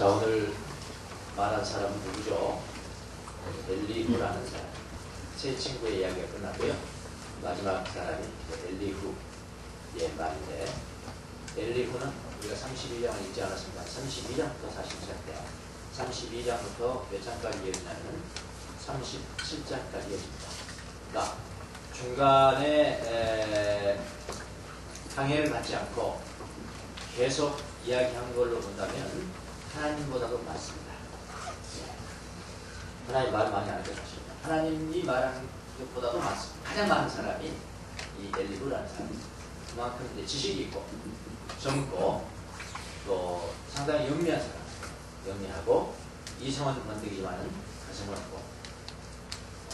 자 오늘 말한 사람은 누구죠? 엘리후라는 사람. 세 친구의 이야기가 끝났고요. 마지막 사람이 엘리후의 말인데 엘리후는 우리가 32장을 읽지 않았습니다. 32장부터 사실 시작돼요. 32장부터 몇 장까지 이어지냐면 37장까지 이어집니다. 그러니까 중간에 에, 강해를 받지 않고 계속 이야기한 걸로 본다면 하나님보다도 많습니다. 예. 하나님 말 많이 게 사실입니다. 하나님이 말하는 것보다도 많습니다. 가장 많은 사람이 이 엘리브라는 사람입니다. 그만큼 이제 지식이 있고 젊고 또 상당히 영리한 사람, 영리하고 이성은 번득이지만은 가슴은 없고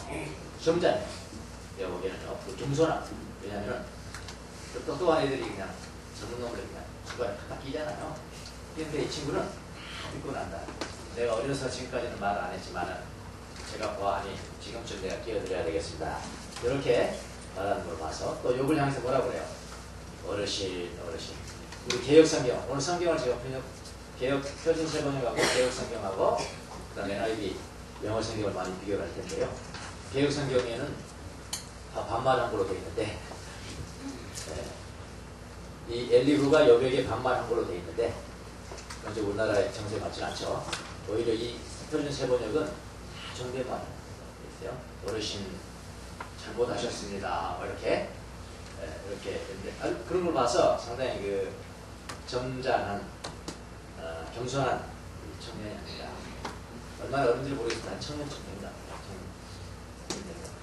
어, 점잖아요. 내가 보기에는요. 또 겸손하고 왜냐하면 또 똑똑한 애들이 그냥 젊은 놈을 그냥 주관에 탁 끼잖아요. 그런데 이 친구는 듣고 난다. 내가 어려서 지금까지는 말 안 했지만은 제가 보아하니 지금쯤 내가 끼어들어야 되겠습니다. 이렇게 말하는 걸 봐서 또 욕을 향해서 뭐라 그래요? 어르신, 어르신. 우리 개혁 성경, 오늘 성경을 제가 번역, 개혁 표준 세번역하고 개혁 성경하고 그 다음에 NIV 영어 성경을 많이 비교를 할 텐데요. 개혁 성경에는 다 반말한 걸로 되어 있는데 네. 이 엘리후가 여백에 반말한 걸로 되어 있는데 현재 우리나라의 정세에 맞지 않죠. 오히려 이 표준 세번역은 정대만 있어요. 어르신 잘못하셨습니다. 뭐 이렇게 예, 이렇게 근데 아, 그런 걸 봐서 상당히 그 점잖한 어, 겸손한 청년이 아니다. 얼마나 어른들이 모르겠지만. 청년 된것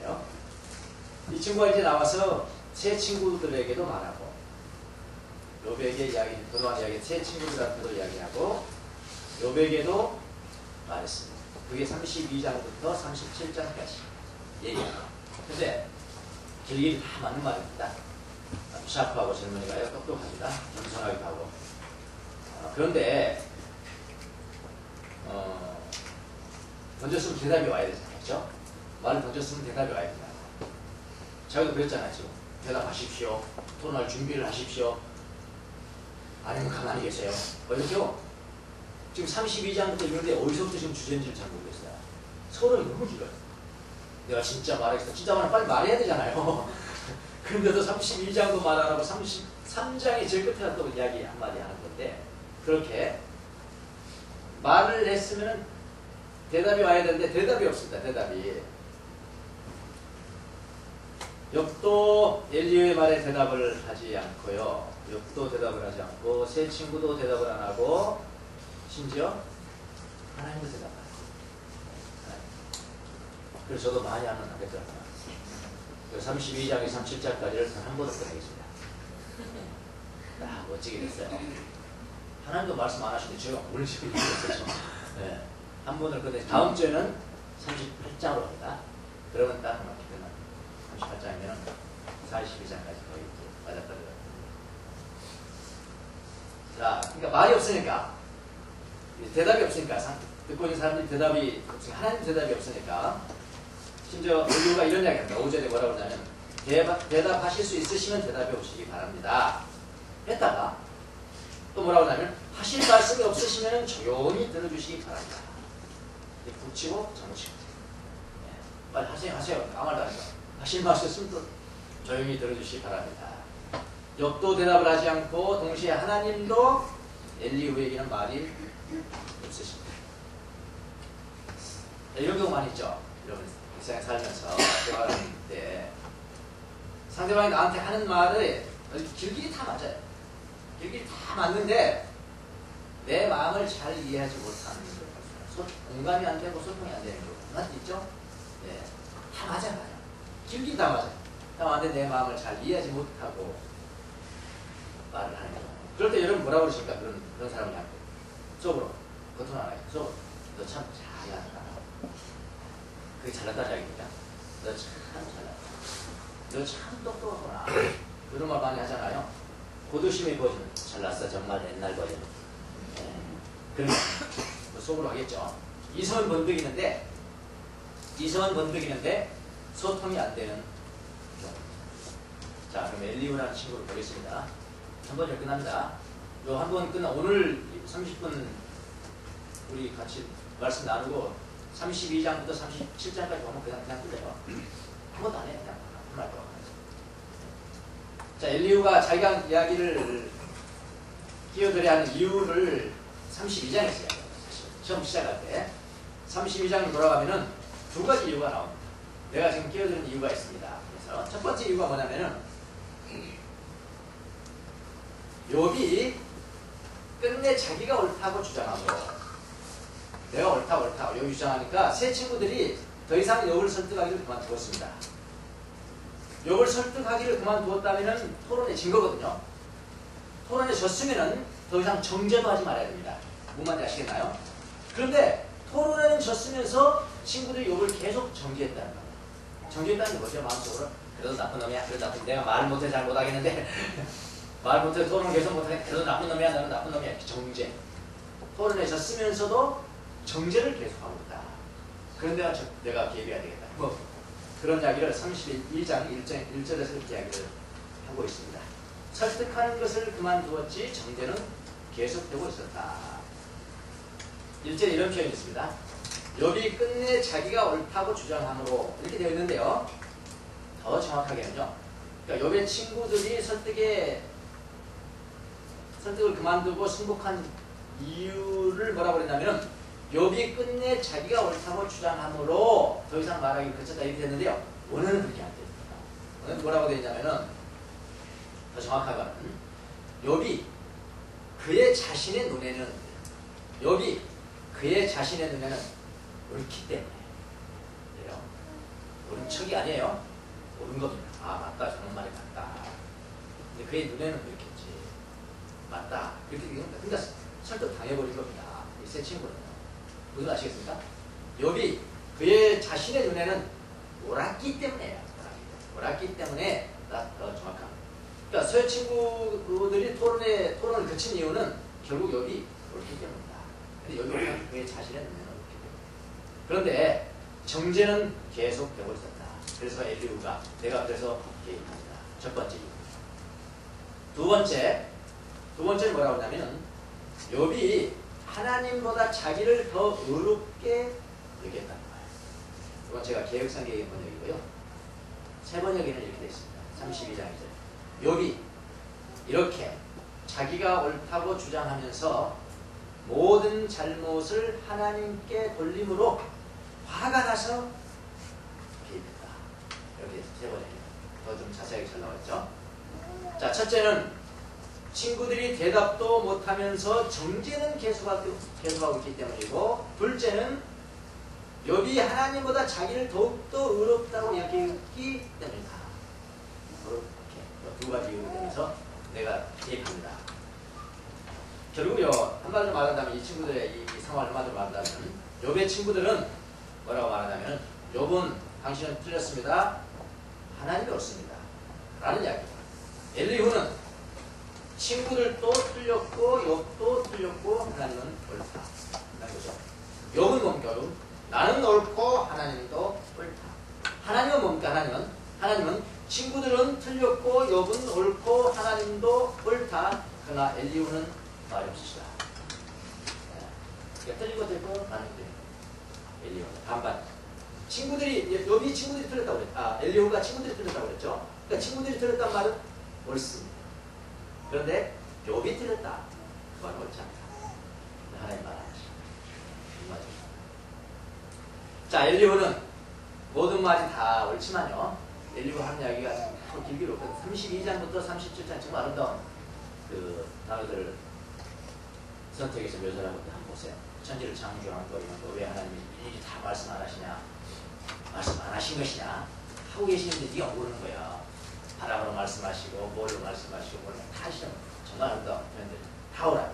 같아요. 이 친구가 이제 나와서 새 친구들에게도 말하고 요백의 이야기, 그동안 이야기 새 친구들한테도 이야기하고 요백에도 말했습니다. 그게 32장부터 37장까지 얘기합니다. 근데 길길이 다 맞는 말입니다. 샤프하고 젊은이가요 똑똑합니다. 겸손하기도 하고. 어, 그런데 어, 던졌으면 대답이 와야 되잖아요. 그렇죠? 말을 던졌으면 대답이 와야 된다. 자기도 그랬잖아요. 지금 대답하십시오. 토론할 준비를 하십시오. 아니면 가만히 계세요. 뭐 이렇게요. 지금 32장부터 읽는데 어디서부터 지금 주제인지를 잘 모르겠어요. 서로 너무 길어요. 내가 진짜 말했어. 진짜 말하면 빨리 말해야 되잖아요. 그런데도 32장도 말안 하고 33장이 제일 끝에 또 이야기 한마디 하는 건데 그렇게 말을 했으면 대답이 와야 되는데 대답이 없습니다. 대답이. 역도 엘리의 말에 대답을 하지 않고요. 역도 대답을 하지 않고 새 친구도 대답을 안 하고 심지어 하나님도 대답 안 해요. 그래서 저도 많이 하는 하겠더라고요. 32장에 37장까지를 한 번도 끝내겠습니다. 아, 멋지게 됐어요. 하나님도 말씀 안 하시는데 제가 오늘 지금 읽었어요. 네. 한 번을 끝내 다음 주에는 38장으로 합니다. 그러면 딱 맞기 때문에 38장이면 42장까지 거의 맞았거든요. 자, 그러니까 말이 없으니까 대답이 없으니까 듣고 있는 사람들이 대답이 없으니까 하나님 대답이 없으니까 심지어 의류가 이런 이야기합니다. 5절에 뭐라고 하냐면 대답, 대답 하실 수 있으시면 대답해 오시기 바랍니다. 했다가 또 뭐라고 하냐면 하실 말씀이 없으시면 조용히 들어주시기 바랍니다. 붙이고 정치고 네. 빨리 하세요 하세요 안 해요. 하실 말씀 있으면 또 조용히 들어주시기 바랍니다. 역도 대답을 하지 않고 동시에 하나님도 엘리후에게는 말이 없으십니다. 이런 경우 많이 있죠. 여러분 세상에 살면서 대화를 할때 상대방이 나한테 하는 말을 길길이 다 맞아요. 길길이 다 맞는데 내 마음을 잘 이해하지 못하는 소, 공감이 안 되고 소통이 안 되는 경우가 있죠. 예, 다 맞아요, 맞아요. 길길이 다 맞아요. 다 맞는데 내 마음을 잘 이해하지 못하고 말을 하는 경우. 그럴 때 여러분 뭐라고 그러십니까? 그런, 그런 사람한테. 속으로. 겉으로 안 해요. 속으로. 너 참 잘한다. 그게 잘났다는 이야기입니다. 너 참 잘났다. 너 참 똑똑하구나. 그런 말 많이 하잖아요. 고도심의 버전. 잘났어. 정말 옛날 버전. 네. 그러면 뭐 속으로 하겠죠. 이성은 번득이는데 이성은 번득이는데 소통이 안 되는. 자, 그럼 엘리오라는 친구를 보겠습니다. 한 번에 끝납니다. 요 한 번 끝나 오늘 30분 우리 같이 말씀 나누고 32장부터 37장까지 보면 그냥 그냥 끝내요. 아무것도 안 해. 그냥 한 말도 안 해. 자, 엘리우가 자기가 이야기를 끼어들여야 하는 이유를 32장에 써요. 사실 처음 시작할 때 32장 돌아가면은 두 가지 이유가 나옵니다. 내가 지금 끼어드는 이유가 있습니다. 그래서 첫 번째 이유가 뭐냐면은 욥이 끝내 자기가 옳다고 주장하고 내가 옳다 옳다 욥이 주장하니까 세 친구들이 더 이상 욥을 설득하기를 그만두었습니다. 욥을 설득하기를 그만두었다면 토론에 진 거거든요. 토론에 졌으면은 더 이상 정죄도 하지 말아야 됩니다. 말인지 아시겠나요? 그런데 토론에는 졌으면서 친구들이 욕을 계속 정지했다는 거예요. 정지했다는 게 뭐죠? 마음속으로. 그래도 나쁜 놈이야. 그래도 나쁜 내가 말 못해 잘 못하겠는데 말 못해 토론 계속 못하겠는데 그래도 나쁜 놈이야. 나는 나쁜 놈이야. 정제. 토론에 졌으면서도 정제를 계속하고 있다. 그런데 저, 내가 개입해야 되겠다. 뭐 그런 이야기를 31장 1절, 1절에서 이렇게 이야기를 하고 있습니다. 설득하는 것을 그만두었지 정제는 계속되고 있었다. 1절에 이런 표현이 있습니다. 욥이 끝내 자기가 옳다고 주장함으로 이렇게 되어 있는데요. 더 정확하게는요. 그러니까 욥의 친구들이 설득에 설득을 그만두고 승복한 이유를 뭐라고 그랬냐면 욥이 끝내 자기가 옳다고 주장함으로 더 이상 말하기 그쳤다 이렇게 됐는데요. 원어는 그렇게 안 됩니다. 원어는 뭐라고 되어 있냐면은 더 정확하게는 욥이 그의 자신의 눈에는 욥이 그의 자신의 눈에는 옳기 때문에. 옳은 척이 아니에요. 옳은 겁니다. 아 맞다 저런 말이 맞다. 근데 그의 눈에는. 맞다. 그렇게 되는 겁니다. 그러니까 설득 당해버린 겁니다. 이 세 친구는요. 무슨 아시겠습니까? 욥이 그의 자신의 눈에는 옳았기 때문에 옳았기 때문에 더 정확한 그러니까 새 친구들이 토론에 토론을 거친 이유는 결국 욥이 옳기 때문이다. 근데 욥이 그의 자신의 눈에는 옳기 때문에 그런데 정제는 계속 되고 있었다. 그래서 엘리우가 내가 그래서 개입합니다. 첫 번째 이유. 두 번째 두 번째는 뭐라고 하냐면 욥이 하나님보다 자기를 더 의롭게 여겼다는 거예요. 이건 제가 개혁상계의 번역이고요. 세 번역에는 이렇게 되어 있습니다. 32장이죠. 욥이 이렇게 자기가 옳다고 주장하면서 모든 잘못을 하나님께 돌림으로 화가 나서 개입했다. 이렇게 세 번역이에요. 더좀 자세하게 잘 나왔죠. 자, 첫째는 친구들이 대답도 못하면서 정죄는 계속하고, 있기 때문이고 둘째는 욥이 하나님보다 자기를 더욱더 의롭다고 여기기 때문이다. 이렇게 두 가지 이유로 되면서 내가 개입합니다. 결국요 한마디로 말한다면 이 친구들의 이, 이 상황을 한마디로 말한다면 욥의 친구들은 뭐라고 말하냐면 욥은 당신은 틀렸습니다. 하나님이 옳습니다. 라는 이야기입니다. 엘리후는 친구들도 틀렸고 욥도 틀렸고 하나님은 옳다. 거죠. 욥은 뭡니까? 나는 옳고 하나님도 옳다. 하나님은 뭡니까? 하나님은 하나님은 친구들은 틀렸고 욥은 옳고 하나님도 옳다. 그러나 엘리우는 말이 없으시다. 네. 틀린 것도 있고 나는 돼. 엘리우는 반반. 친구들이 욥이 친구들이 틀렸다고 그랬. 아 엘리우가 친구들이 틀렸다고 그랬죠. 그러니까 친구들이 틀렸단 말은 옳습니다. 그런데 욥이 틀렸다. 그건 옳지 않다. 하나님 말 자, 엘리후는 모든 말이 다 옳지만요. 엘리후 하는 이야기가 참 길기로 32장부터 37장 정말 아름다운 그 단어들을 선택해서 묘사를 하고 한번 보세요. 천지를 창조한 거 이런 거 왜 하나님이 일일이 다 말씀 안 하시냐? 말씀 안 하신 것이냐? 하고 계시는데 네가 모르는 거야. 바람으로 말씀하시고 뭐로 말씀하시고 뭐다 하시는 아름다운 표현들 다 옳아요.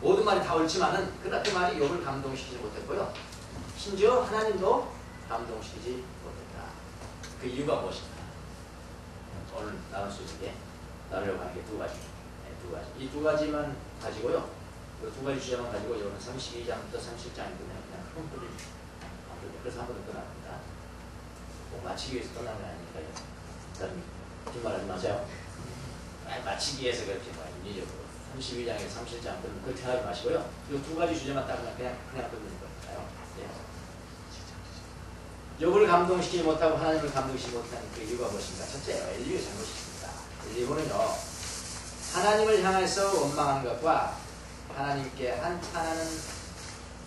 모든 말이 다 옳지만은 그러나 그 말이 욕을 감동시키지 못했고요. 심지어 하나님도 감동시키지 못했다. 그 이유가 무엇인가? 오늘 나눌 수 있는 게 나누려고 하는 게 두 가지. 네, 두 가지. 이 두 가지만 가지고요. 그 두 가지 주제만 가지고 여러분 32장부터 37장이 그냥 뿌리. 그래서 한 번도 끝납니다. 꼭 마치기 위해서 끝난 건 아니니까요. 일단 뒷말하지 마세요. 아니, 마치기 위해서 그렇게 뭐 인위적으로 32장에 37장 그렇게 하지 마시고요. 이 두 가지 주제만 따르면 그냥 그냥 끝내는 거예요. 예. 욕을 감동시키지 못하고 하나님을 감동시키지 못하는 그 이유가 무엇인가? 첫째요. 잘못이 있습니다. 엘리후는요. 하나님을 향해서 원망하는 것과 하나님께 한탄하는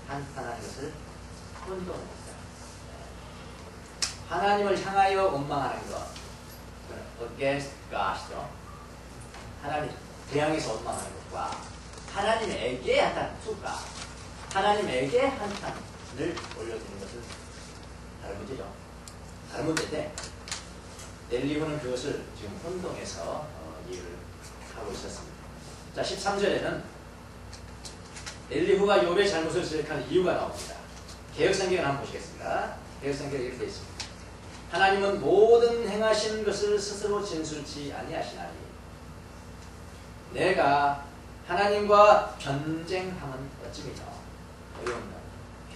한탄하는 것을 혼동합니다. 하나님을 향하여 원망하는 것, against God이죠. 하나님 대항해서 원망하는 것과 하나님에게 한탄, 투가 하나님에게 한탄을 올려드리는 것은 다른 문제죠. 다른 문제인데 엘리후는 그것을 지금 혼동해서 어, 이해를 하고 있었습니다. 자, 13절에는 엘리후가 욥의 잘못을 지적하는 이유가 나옵니다. 개혁성경을 한번 보시겠습니다. 개혁성경에 이렇게 있습니다. 하나님은 모든 행하시는 것을 스스로 진술치 아니하시나니 내가 하나님과 변쟁함은 어찌미냐 어려운 말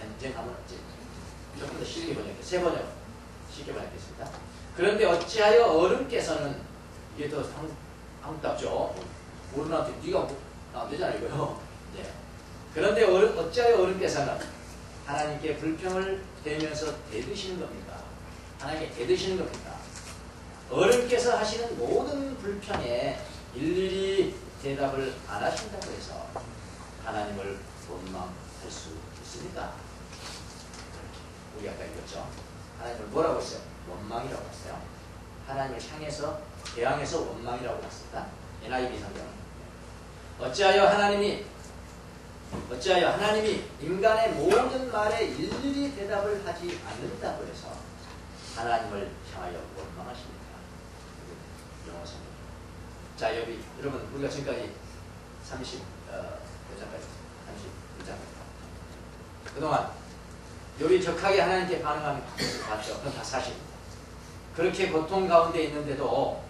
변쟁함은 어찌 조금 더 쉽게 번역해 세 번역 쉽게 번역했습니다. 그런데 어찌하여 어른께서는 이게 더 황답죠. 모르나한테 네가 뭐, 안 되잖아 이거요. 네. 그런데 어찌하여 어른께서는 하나님께 불평을 대면서 대드시는 겁니까? 하나님께 대드시는 겁니까? 어른께서 하시는 모든 불평에 일일이 대답을 안 하신다고 해서 하나님을 원망할 수 있습니까? 우리 아까 읽었죠? 하나님을 뭐라고 했어요? 원망이라고 했어요. 하나님을 향해서 대항해서 원망이라고 했습니다. NIV 성경. 어찌하여 하나님이 어찌하여 하나님이 인간의 모든 말에 일일이 대답을 하지 않는다고 해서 하나님을 향하여 원망하십니까? 영어 성경. 자, 여기 여러분 우리가 지금까지 30 어, 몇 장까지 32장까지 그동안 여기 격하게 하나님께 반응하는 것을 봤죠. 그건 다 사실입니다. 그렇게 고통 가운데 있는데도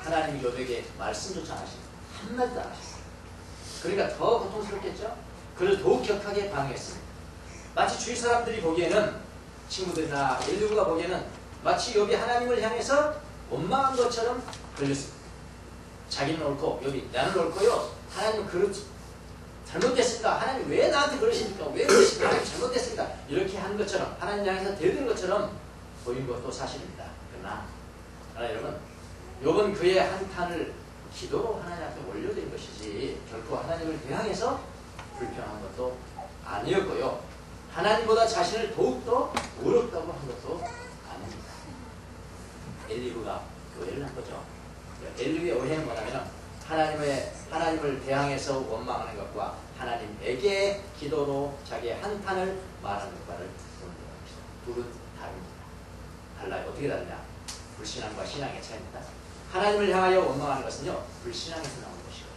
하나님이 요백에 말씀조차 안 하십니다. 한마디도 안 하셨어요. 그러니까 더 고통스럽겠죠? 그래서 더욱 격하게 반응했습니다. 마치 주위 사람들이 보기에는 친구들이나 인류가 보기에는 마치 여기 하나님을 향해서 원망한 것처럼 걸렸습니다. 자기는 옳고 여기 나는 옳고요. 하나님 그렇 잘못됐습니다. 하나님 왜 나한테 그러십니까? 왜 그러십니까? 하나님 잘못됐습니다. 이렇게 한 것처럼 하나님 향해서 대든 것처럼 보인 것도 사실입니다. 그러나 아, 여러분 요번 그의 한탄을 기도로 하나님 앞에 올려드린 것이지 결코 하나님을 대항해서 불평한 것도 아니었고요. 하나님보다 자신을 더욱더 어렵다고 한 것도 아닙니다. 엘리브가 오해를 한 거죠. 엘리브의 오해는 뭐냐면 하나님의 하나님을 대항해서 원망하는 것과 하나님에게 기도로 자기의 한탄을 말하는 것과를 것입니다. 둘은 다릅니다. 달라요. 어떻게 다르냐? 불신앙과 신앙의 차이입니다. 하나님을 향하여 원망하는 것은요, 불신앙에서 나오는 것이고요.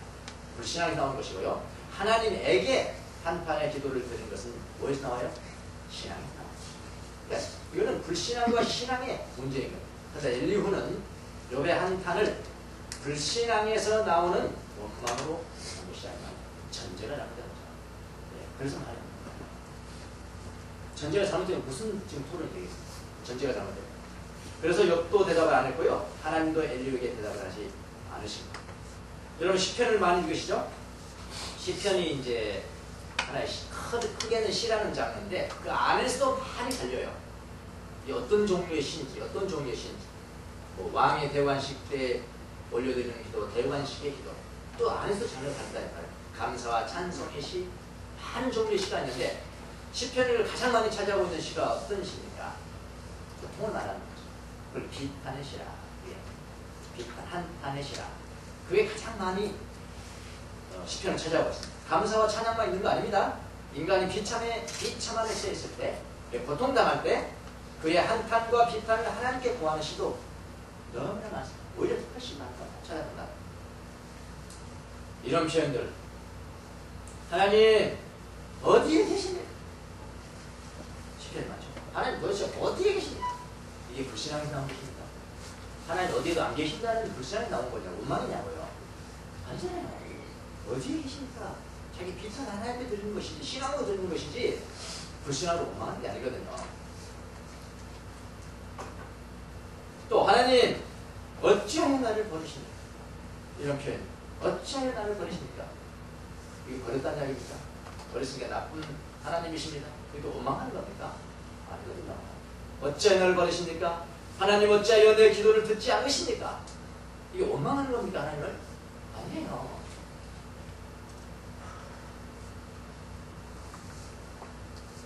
불신앙에서 나오는 것이고요. 하나님에게 한판의 기도를 드리는 것은 뭐에서 나와요? 신앙에서 나와요. 그러니까 이거는 불신앙과 신앙의 문제인 거예요. 그래서 엘리후는 욥의 한탄을 불신앙에서 나오는 원망으로 아니라 전제가 잘못된 거죠. 네, 그래서 말이야. 전제가 잘못되면 무슨 지금 토론이 되겠습니까? 전제가 잘못되면. 그래서 욥도 대답을 안 했고요. 하나님도 엘리에게 대답을 하지 않으십니다. 여러분 시편을 많이 읽으시죠? 시편이 이제 하나의 크게는 시라는 장르인데 그 안에서도 많이 달려요. 어떤 종류의 시인지 어떤 종류의 시인지 뭐 왕의 대관식 때 올려드리는 기도, 대관식의 기도 또 안에서 장르가 다르다니까요. 감사와 찬송의 시 많은 종류의 시가 있는데 시편을 가장 많이 차지하고 있는 시가 어떤 시입니까? 보통을 말하는 거죠. 그걸 비판의 시라. 예. 비판, 한탄의 시라. 그게 가장 많이 어, 시편을 차지하고 있습니다. 감사와 찬양만 있는 거 아닙니다. 인간이 비참에, 비참함에 처했을 때, 고통당할 때, 그의 한탄과 비판을 하나님께 구하는 시도 너무나 많습니다. 오히려 훨씬 많다. 찾아본다. 이런 표현들. 하나님, 어디에 계시냐? 시편 맞죠? 하나님 도대체 어디에 계시냐? 이게 불신앙에서 나온 것입니다. 하나님 어디에도 안 계신다는 불신앙이 나온 거냐고, 원망이냐고요. 아니잖아요. 어디에 계십니까? 자기 비판 하나님께 드리는 것이지, 신앙으로 드리는 것이지, 불신앙으로 원망하는 게 아니거든요. 또, 하나님, 어찌하여 나를 버리시냐? 이런 표현. 어찌하여 나를 버리십니까? 이게 버렸다는 이야기입니까? 버렸으니까 나쁜 하나님이십니다. 이거 원망하는 겁니까? 아니거든요. 어찌하여 나를 버리십니까? 하나님 어찌하여 내 기도를 듣지 않으십니까? 이게 원망하는 겁니까 하나님을? 아니에요.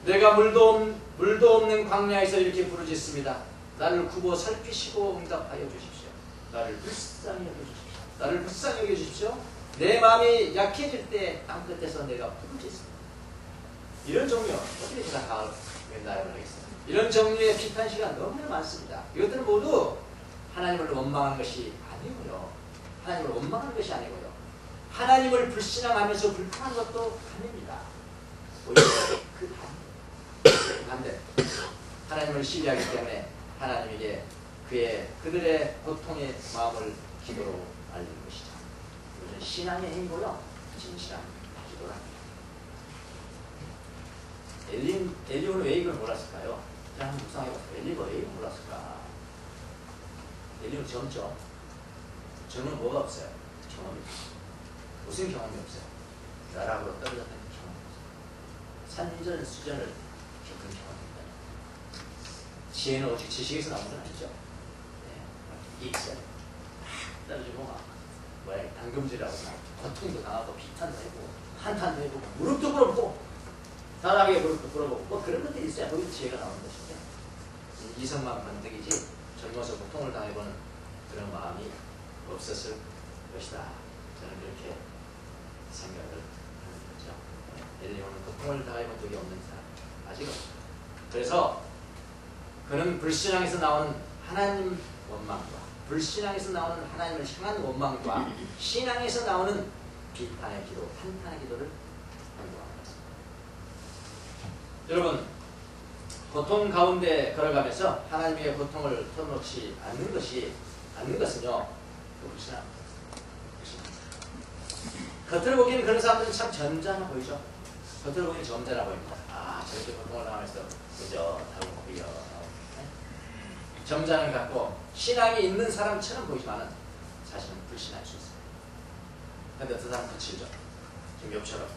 내가 물도, 없, 물도 없는 광야에서 이렇게 부르짖습니다. 나를 굽어 살피시고 응답하여 주십시오. 나를 불쌍히 여겨주십시오. 나를 불쌍히 여겨주십시오. 내 마음이 약해질 때 땅끝에서 내가 부르짖습니다. 이런 종류 어떻게 다 나열을 하겠습니다. 이런 종류의 비판 시간 너무나 많습니다. 이것들은 모두 하나님을 원망하는 것이 아니고요. 하나님을 원망하는 것이 아니고요. 하나님을 불신앙하면서 불평한 것도 아닙니다. 하나님을 신뢰하기 때문에 하나님에게 그의 그들의 고통의 마음을 기도로 알리는 것이죠. 이것은 신앙의 힘이고요. 진실한 기도랍니다. 엘리, 엘리오는 왜 이걸 몰랐을까요? 그냥 묵상해봤어요. 엘리가 왜 이걸 몰랐을까? 엘리오는 점점 저는 뭐가 없어요? 경험이 무슨 경험이 없어요? 나락으로 떨어졌다는 경험이 없어요. 산전 수전을 겪은 있다. 지혜는 오직 지식에서 나온 건 아니죠. 네. 익살 떨어지고 막 뭐야 당금질하고 고통도 당하고 비탄도 해보고 한탄도 해보고 무릎도 꿇어보고 사람에게 무릎도 꿇어보고 뭐 그런 것들이 있어야 거기 지혜가 나오는 것인데 이성만 번뜩이지 젊어서 고통을 당해보는 그런 마음이 없었을 것이다. 저는 그렇게 생각을 하는 거죠. 엘리오는 고통을 당해본 적이 없는 사람 아직 없다. 그래서 그는 불신앙에서 나오는 하나님 원망과 불신앙에서 나오는 하나님을 향한 원망과 신앙에서 나오는 비판의 기도, 한탄의 기도를 것입니다. 여러분, 고통 가운데 걸어가면서 하나님의 고통을 털어놓지 않는 것이 않는 것은요, 그 불신앙입니다. 겉으로 보기에는 그런 사람들은 참 점잖아 보이죠? 겉으로 보기에는 점잖아 보입니다. 아, 저렇게 고통을 당하면서 그저 다른 고비여. 점잖은 같고 신앙이 있는 사람처럼 보이지만은 사실은 불신할 수 있어요. 근데 그 사람 거칠죠. 지금 욕처럼.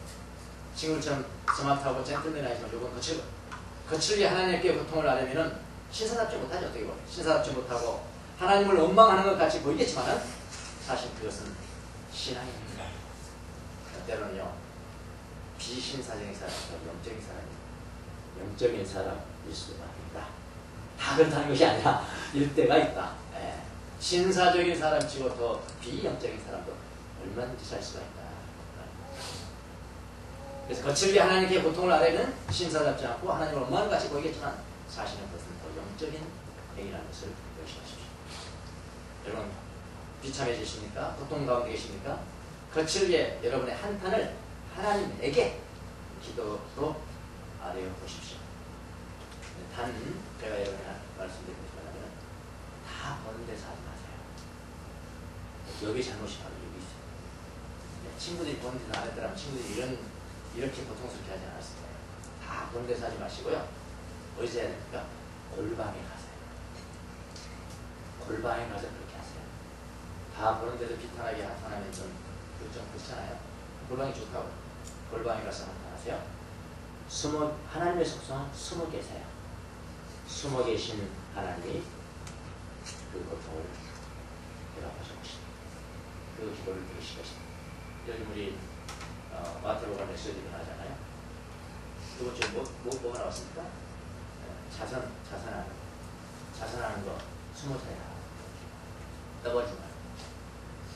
친구처럼 스마트하고 젠틀맨 하지만 요건 거칠고. 거칠게 하나님께 고통을 하려면은 신사답지 못하죠. 어떻게 보면. 신사답지 못하고 하나님을 원망하는 것 같이 보이겠지만은 사실 그것은 신앙입니다. 때로는요. 비신사적인 사람, 영적인 사람이 영적인 사람일 수가 있다. 다 그렇다는 것이 아니라 일대가 있다. 예. 신사적인 사람치고 더 비영적인 사람도 얼마든지 살 수가 있다. 그래서 거칠게 하나님께 고통을 아뢰는 신사답지 않고 하나님을 원망하는 같이 보이겠지만 사실은 그것은 더 영적인 행위라는 것을 명심하십시오. 여러분 비참해지십니까? 고통 가운데 계십니까? 거칠게 여러분의 한탄을 하나님에게 기도로 아뢰어 보십시오. 단 제가 여러분에 말씀드리고 하나는 다 버는 데서 하지 마세요. 여기 잘못이 바로 여기 있어요. 네, 친구들이 버는 데서 안 했더라면 친구들이 이런 이렇게 고통스럽게 하지 않았을 거예요. 다 버는 데서 하지 마시고요. 어디서 해야 됩니까? 골방에 가세요. 골방에 가서 그렇게 하세요. 다 보는 데도 비탄하게 한탄하면 좀, 좀 그렇잖아요. 골방이 좋다고. 골방에 가서 한탄하세요. 숨어, 하나님의 속성 숨어 계세요. 숨어 계신 하나님이 그 고통을 대답하실 것입니다. 그 기도를 들으실 것입니다. 여기 우리 어, 마태복음 메시지를 하잖아요. 두 번째 뭐, 뭐, 뭐가 나왔습니까? 네, 자선, 자선하는 자선하는 거 숨어서 해라. 떠벌지 말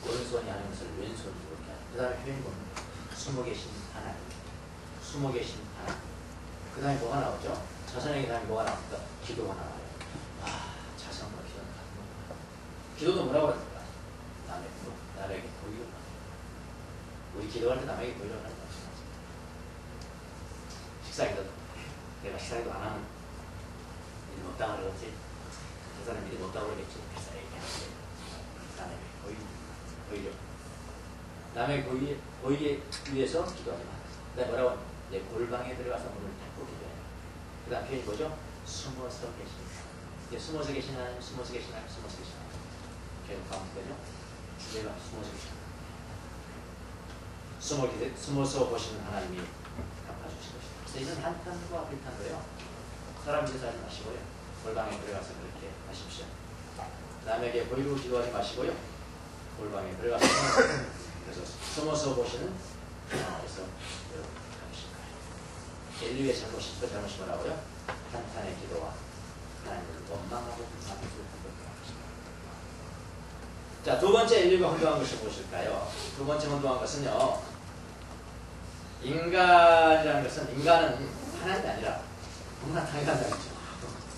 오른손이 아닌 것을 왼손으로 이렇게 하라. 그 다음에 뭡니까? 숨어 계신 하나님. 숨어 계신 하나님. 그 다음에 뭐가 나오죠? 자선에게 다음에 뭐가 나옵니까? 기도가 나와요. 아, 자선과 기도는 같은. 기도도 뭐라고 합니까? 남의, 남에게 보이려 우리 기도할 때 남에게 보이려고 하는 거죠. 식사기도 내가 식사기도 안 하면 믿음 없다 그러겠지. 그 사람 믿음 없다 그러겠지. 그래서 얘기하는데 남에게 보이, 보이려. 남에게 보이, 보이기 위해서 기도하지 마. 내가 뭐라고 내 골방에 들어가서 문을 닫고 기도해. 그 다음 표현이 뭐죠? 숨어서 계신다. 이제 숨어서 계신 하나님, 숨어서 계신 하나님, 숨어서 계신 하나님. 계속 가운데죠? 주제가 숨어서 계신 하나님. 숨어, 숨어서 보시는 하나님이 갚아주실 것이다. 그래서 이는 한탄과 비탄도요. 사람 기대하지 마시고요. 골방에 들어가서 그렇게 하십시오. 남에게 보이고 기도하지 마시고요. 골방에 들어가서 그래서 숨어서 보시는 하나님께서 여러분 가르칠 거예요. 인류의 잘못이 또 잘못이 뭐라고요? 한탄의 기도와 하나님을 원망하고 불만하고 한번 자, 두 번째 인류가 혼동한 것이 무엇일까요? 두 번째 혼동한 것은요, 인간이라는 것은, 인간은 하나님이 아니라, 너무나 당연한 말이죠.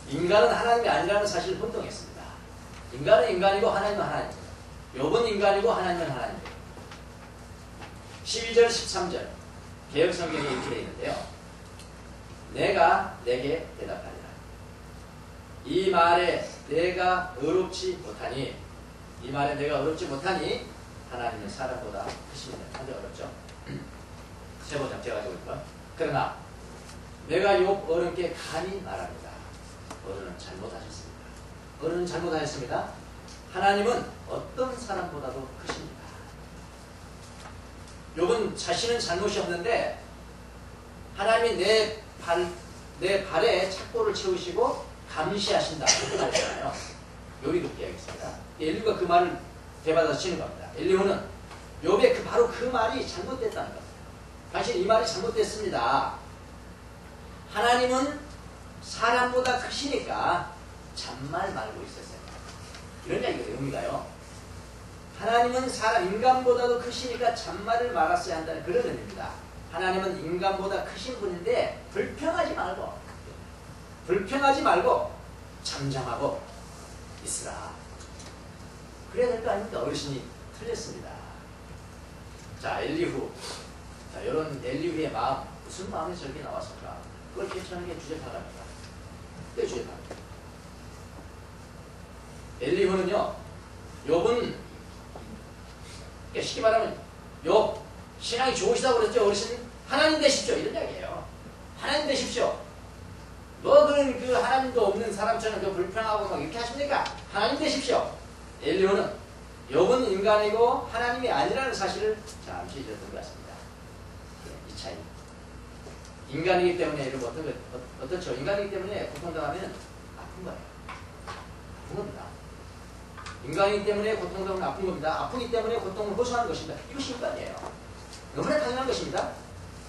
인간은 하나님이 아니라는 사실을 혼동했습니다. 인간은 인간이고 하나님은 하나님입니다. 욥은 인간이고 하나님은 하나님입니다. 12절, 13절, 개혁성경에 이렇게 되어 있는데요. 내가 내게 대답하리라. 이 말에 내가 의롭지 못하니 이 말에 내가 어렵지 못하니 하나님은 사람보다 크십니다. 상대 어렵죠? 세 번째 제가 가지고 있고 그러나 내가 욕 어른께 간이 말합니다. 어른은 잘못하셨습니다. 어른은 잘못하셨습니다. 하나님은 어떤 사람보다도 크십니다. 욕은 자신은 잘못이 없는데 하나님이 내 발, 내 발에 착고를 채우시고 감시하신다. 이렇게 말했잖아요. 요리 그렇게 하겠습니다. 엘리후가 그 말을 대받아서 치는 겁니다. 엘리후는 욥의 그 바로 그 말이 잘못됐다는 겁니다. 당신 이 말이 잘못됐습니다. 하나님은 사람보다 크시니까 잔말 말고 있었어요. 이런 이야기가 의미가요. 하나님은 사람, 인간보다도 크시니까 잔말을 말았어야 한다는 그런 의미입니다. 하나님은 인간보다 크신 분인데 불평하지 말고 불평하지 말고 잠잠하고 있으라. 그래야 될 거 아닙니까? 어르신이 틀렸습니다. 자, 엘리후. 자, 이런 엘리후의 마음, 무슨 마음이 저렇게 나왔을까? 그걸 캐치하는 게 주제파갑니다. 그게 주제파입니다. 엘리후는요, 욥은, 쉽게 말하면, 욥, 신앙이 좋으시다고 그랬죠? 어르신, 하나님 되십시오. 이런 이야기예요. 하나님 되십시오. 뭐, 그, 그, 하나님도 없는 사람처럼 그 불평하고 막 이렇게 하십니까? 하나님 되십시오. 엘리오는 욥은 인간이고 하나님이 아니라는 사실을 잠시 잊었던 것 같습니다. 이 차이. 인간이기 때문에 이런 거, 어, 어떻죠? 인간이기 때문에 고통당하면 아픈 거예요. 아픈 겁니다. 인간이기 때문에 고통당하면 아픈 겁니다. 아프기 때문에 고통을 호소하는 것입니다. 이것이 인간이에요. 너무나 당연한 것입니다.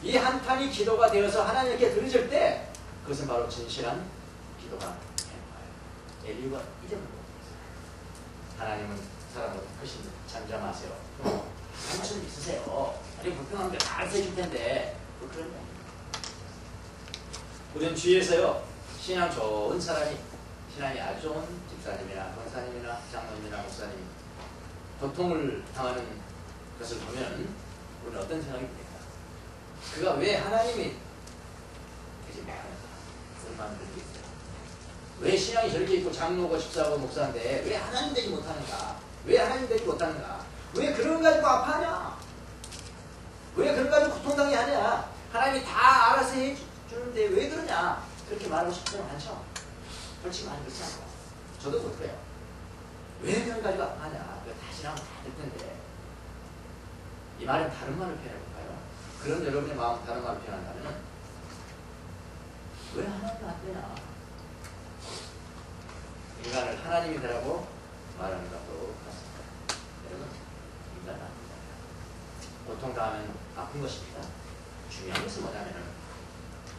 이 한탄이 기도가 되어서 하나님께 들으실 때 그것은 바로 진실한 기도가 되는 거예요. 엘리가 이제는 하나님은 사람보다 훨씬 잠잠하세요. 한참 있으세요. 아니 불평한 게다 해줄 텐데 뭐 그런 거 우리는 주위에서요 신앙 좋은 사람이 신앙이 아주 좋은 집사님이나 권사님이나 장로님이나 목사님 고통을 당하는 것을 보면 우리는 어떤 생각이? 그가 왜 하나님이 그런 마음을 들게 있어요. 왜 신앙이 저렇게 있고 장로고 집사고 목사인데 왜 하나님 되지 못하는가? 왜 하나님 되지 못하는가? 왜 그런 거 가지고 아파하냐? 왜 그런 거 가지고 고통당해 하냐? 하나님이 다 알아서 해주는데 왜 그러냐? 그렇게 말하고 싶지는 않죠? 솔직히 많이 그렇지 않고 저도 못 그래요. 왜 그런 거 가지고 아파하냐? 다시 나면 다될 텐데 이 말은 다른 말을 표현해볼까요? 그런 여러분의 마음 다른 말을 표현한다면 왜 하나님 안 되냐? 인간을 하나님이 되라고 말하는 것도 같습니다. 여러분, 인간은 아닙니다. 고통 당하면 아픈 것입니다. 중요한 것은 뭐냐면,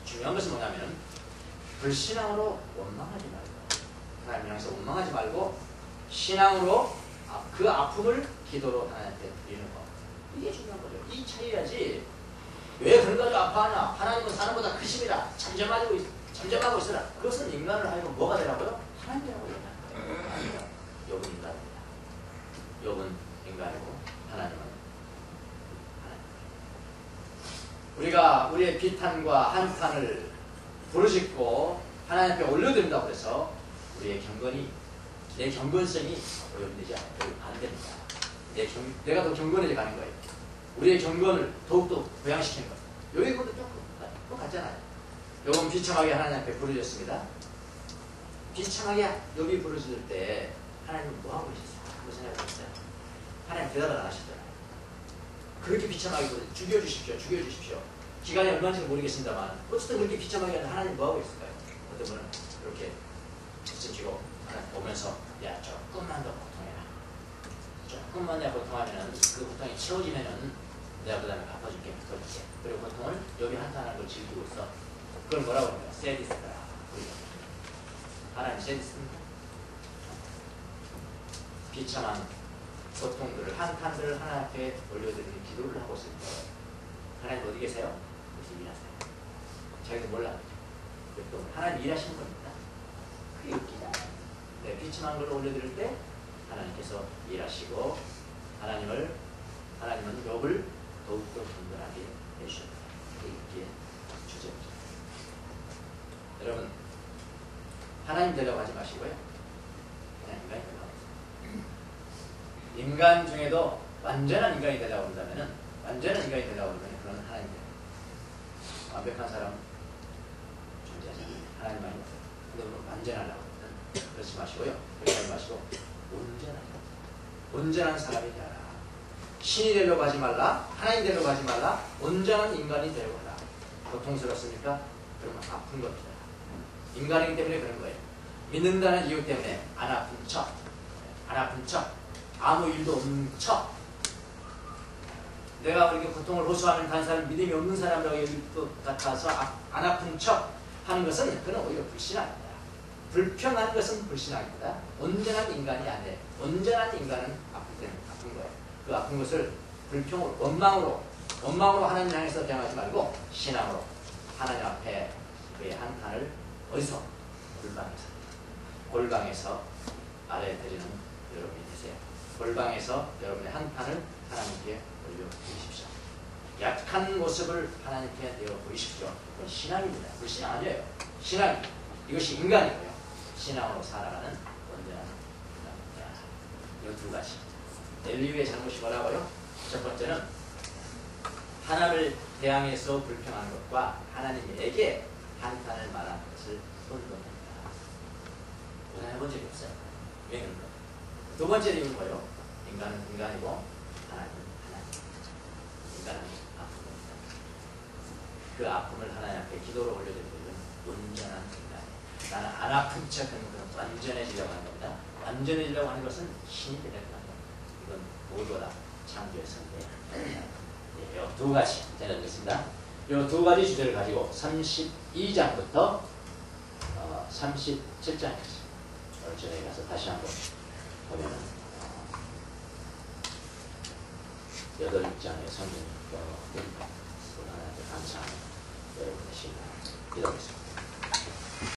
중요한 것은 뭐냐면, 불신앙으로 원망하지 말고, 하나님 향해서 원망하지 말고, 신앙으로 아, 그 아픔을 기도로 하나님께 드리는 것. 이게 중요한 거죠. 이 차이야지. 왜 그런 가지고 아파하냐? 하나님은 사람보다 크심이라 잠잠하고, 있, 잠잠하고 있으라. 그것은 인간을 하여금 뭐가 되라고요? 하나님이라고 얘기하는 거예요. 아니요. 욥은 인간입니다. 욥은 인간이고 하나님은 하나님. 우리가 우리의 비탄과 한탄을 부르짖고 하나님 앞에 올려드린다고 해서 우리의 경건이 내 경건성이 오염되지 안 됩니다. 내 경, 내가 더 경건해져 가는 거예요. 우리의 경건을 더욱더 보양시키는 거예요. 여기 것도 좀 똑같잖아요. 요건 비참하게 하나님 앞에 부르짖었습니다. 비참하게 여기 부르짖을 때 하나님 뭐 하고 계셨어요? 한번 생각해 보세요. 하나님 대답을 안 하시더라고요. 그렇게 비참하게 죽여주십시오. 죽여주십시오. 기간이 얼마인지 모르겠습니다만 어쨌든 그렇게 비참하게 하는 하나님 뭐 하고 있을까요? 어떤 분은 이렇게 하나님 보면서 야 조금만 더. 조금만 내가 고통하면은 그 고통이 채워지면은 내가 그 다음에 갚아줄게, 갚아줄게. 그리고 고통을 여기 한탄하는 걸 즐기고 있어. 그걸 뭐라고 합니까? 세디스다. 하나님 세디스입니다. 비참한 고통들을 한탄들을 하나님 앞에 올려드리는 기도를 하고 있을 때 하나님 어디 계세요? 여기 일하세요. 자기도 몰라. 또 하나님 일하시는 겁니다. 그게 웃기잖아요. 네, 비참한 걸 올려드릴 때 하나님께서 일하시고 하나님을 하나님은 욥을 더욱더 분별하게 해주셨다. 이게 주제입니다. 여러분 하나님 되려고 하지 마시고요. 인간이 되려고 인간 중에도 완전한 인간이 되려고 한다면 완전한 인간이 되려고 하면 그건 하나님. 완벽한 사람 존재하지 않아요. 하나님만이 없어요. 근데 완전하려고 하면 그렇지 마시고요. 하지 마시고 온전한 온전한 사람이 되어라. 신이 되려고 하지 말라. 하나님 되려고 하지 말라. 온전한 인간이 하라. 고통스럽습니까? 그러면 아픈 겁니다. 인간이기 때문에 그런 거예요. 믿는다는 이유 때문에 안 아픈 척, 안 아픈 척, 아무 일도 없는 척. 내가 이렇게 고통을 호소하는 다른 사람 믿음이 없는 사람이라고 여길 것 같아서 아, 안 아픈 척 하는 것은 그는 오히려 불신앙입니다. 불평하는 것은 불신앙입니다. 온전한 인간이 안 돼. 온전한 인간은 아플 때는 아픈 거예요. 그 아픈 것을 불평으로, 원망으로, 원망으로 하나님 향해서 대응하지 말고 신앙으로 하나님 앞에 그의 한탄을 어디서? 골방에서. 골방에서 아래 드리는 여러분이 되세요. 골방에서 여러분의 한탄을 하나님께 올려드리십시오. 약한 모습을 하나님께 내어 보이십시오. 그건 신앙입니다. 불신앙 아니에요. 신앙. 이것이 인간이고요. 신앙으로 살아가는 온전한. 이두 가지. 엘리우의 잘못이 뭐라고요? 첫 번째는 하나님을 대항해서 불평하는 것과 하나님에게 한탄을 말하는 것을 혼동합니다. 오늘 해본 적이 없어요. 왜 그런가? 두 번째 이유는 뭐예요? 인간은 인간이고 하나님은 하나님. 인간은 아픈 겁니다. 그 아픔을 하나님 앞에 기도로 올려드리는 온전한. 나는 안 아픈 척 하는 것은 완전해지려고 하는 겁니다. 완전해지려고 하는 것은 신이 되려고 하는 겁니다. 이건 모두가 창조의 선대. 네, 두 가지 내려드리겠습니다. 이 두 가지 주제를 가지고 32장부터 어, 37장까지 오늘 저녁에 가서 다시 한번 보면은 어, 여덟 장의 성경이 또 하나님께 감사하는 여러분의 시간 기도하겠습니다.